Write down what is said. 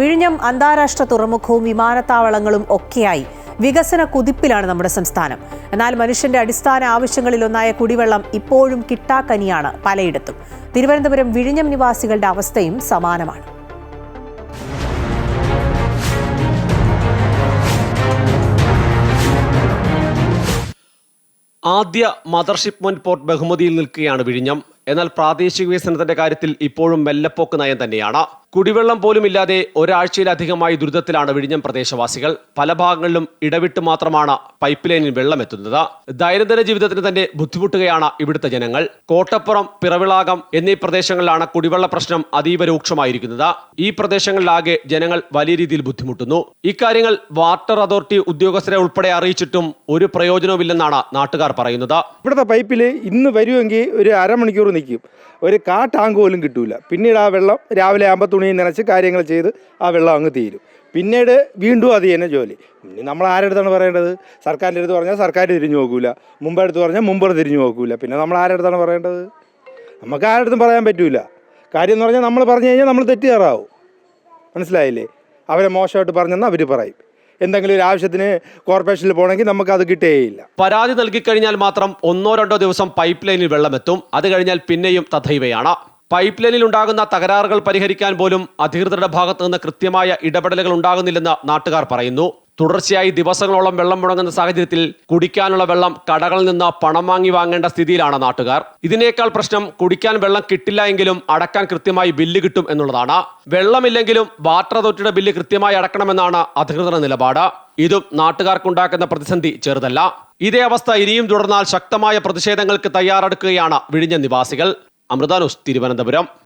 വിഴിഞ്ഞം അന്താരാഷ്ട്ര തുറമുഖവും വിമാനത്താവളങ്ങളും ഒക്കെയായി. വികസന കുതിപ്പിലാണ് നമ്മുടെ സംസ്ഥാനം. എന്നാൽ മനുഷ്യന്റെ അടിസ്ഥാന ആവശ്യങ്ങളിലൊന്നായ കുടിവെള്ളം ഇപ്പോഴും കിട്ടാക്കനിയാണ് പലയിടത്തും. തിരുവനന്തപുരം വിഴിഞ്ഞം നിവാസികളുടെ അവസ്ഥയും സമാനമാണ്. ആദ്യ മദർഷിപ്പ് പോർട്ട് ബഹുമതിയിൽ നിൽക്കുകയാണ് വിഴിഞ്ഞം. എന്നാൽ പ്രാദേശിക വികസനത്തിന്റെ കാര്യത്തിൽ ഇപ്പോഴും മെല്ലപ്പോക്ക് നയം തന്നെയാണ്. കുടിവെള്ളം പോലും ഇല്ലാതെ ഒരാഴ്ചയിലധികമായി ദുരിതത്തിലാണ് വിഴിഞ്ഞം പ്രദേശവാസികൾ. പല ഭാഗങ്ങളിലും ഇടവിട്ട് മാത്രമാണ് പൈപ്പ് ലൈനിൽ വെള്ളമെത്തുന്നത് ദൈനംദിന ജീവിതത്തിന് തന്നെ ബുദ്ധിമുട്ടുകയാണ് ഇവിടുത്തെ ജനങ്ങൾ. കോട്ടപ്പുറം പിറവിളാകം എന്നീ പ്രദേശങ്ങളിലാണ് കുടിവെള്ള പ്രശ്നം അതീവ രൂക്ഷമായിരിക്കുന്നത്. ഈ പ്രദേശങ്ങളിലാകെ ജനങ്ങൾ വലിയ രീതിയിൽ ബുദ്ധിമുട്ടുന്നു. ഇക്കാര്യങ്ങൾ വാട്ടർ അതോറിറ്റി ഉദ്യോഗസ്ഥരെ ഉൾപ്പെടെ അറിയിച്ചിട്ടും ഒരു പ്രയോജനവുമില്ലെന്നാണ് നാട്ടുകാർ പറയുന്നത്. ഇവിടുത്തെ പൈപ്പിൽ ഇന്ന് വരുമെങ്കിൽ ഒരു അരമണിക്കൂർ നിൽക്കും ഒരു കാ പോലും കിട്ടൂല. പിന്നീട് ആ വെള്ളം രാവിലെ ആകുമ്പോൾ തുണി നനച്ച് കാര്യങ്ങൾ ചെയ്ത് ആ വെള്ളം അങ്ങ് തീരും. പിന്നീട് വീണ്ടും അത് തന്നെ ജോലി. ഇനി നമ്മൾ ആരുടെ അടുത്താണ് പറയേണ്ടത്? സർക്കാരിന്റെ അടുത്ത് പറഞ്ഞാൽ സർക്കാർ തിരിഞ്ഞു നോക്കൂല. മുമ്പ് അടുത്ത് പറഞ്ഞാൽ മുമ്പ് തിരിഞ്ഞു നോക്കൂല. പിന്നെ നമ്മൾ ആരുടെ അടുത്താണ് പറയേണ്ടത്? നമുക്ക് ആരുടെ അടുത്തും പറയാൻ പറ്റൂല. കാര്യം എന്ന് പറഞ്ഞാൽ നമ്മൾ പറഞ്ഞു കഴിഞ്ഞാൽ നമ്മൾ തെറ്റുകാറാവും മനസ്സിലായില്ലേ? അവരെ മോശമായിട്ട് പറഞ്ഞെന്ന് അവർ പറയും. എന്തെങ്കിലും ഒരു ആവശ്യത്തിന് കോർപ്പറേഷനിൽ പോകണമെങ്കിൽ നമുക്ക് അത് കിട്ടുകയില്ല പരാതി നൽകിക്കഴിഞ്ഞാൽ മാത്രം ഒന്നോ രണ്ടോ ദിവസം പൈപ്പ് ലൈനിൽ വെള്ളമെത്തും. അത് കഴിഞ്ഞാൽ പിന്നെയും തഥൈവയാണ്. പൈപ്പ് ലൈനിൽ ഉണ്ടാകുന്ന തകരാറുകൾ പരിഹരിക്കാൻ പോലും അധികൃതരുടെ ഭാഗത്തു നിന്ന് കൃത്യമായ ഇടപെടലുകൾ ഉണ്ടാകുന്നില്ലെന്ന് നാട്ടുകാർ പറയുന്നു. തുടർച്ചയായി ദിവസങ്ങളോളം വെള്ളം മുടങ്ങുന്ന സാഹചര്യത്തിൽ കുടിക്കാനുള്ള വെള്ളം കടകളിൽ നിന്ന് പണം വാങ്ങി വാങ്ങേണ്ട സ്ഥിതിയിലാണ് നാട്ടുകാർ. ഇതിനേക്കാൾ പ്രശ്നം കുടിക്കാൻ വെള്ളം കിട്ടില്ല എങ്കിലും അടക്കാൻ കൃത്യമായി ബില്ല് കിട്ടും എന്നുള്ളതാണ്. വെള്ളമില്ലെങ്കിലും വാട്ടർ അതോറിറ്റിയുടെ ബില്ല് കൃത്യമായി അടക്കണമെന്നാണ് അധികൃതരുടെ നിലപാട്. ഇതും നാട്ടുകാർക്കുണ്ടാക്കുന്ന പ്രതിസന്ധി ചെറുതല്ല. ഇതേ അവസ്ഥ ഇനിയും തുടർന്നാൽ ശക്തമായ പ്രതിഷേധങ്ങൾക്ക് തയ്യാറെടുക്കുകയാണ് വിഴിഞ്ഞ നിവാസികൾ. അമൃതാനുസ് തിരുവനന്തപുരം.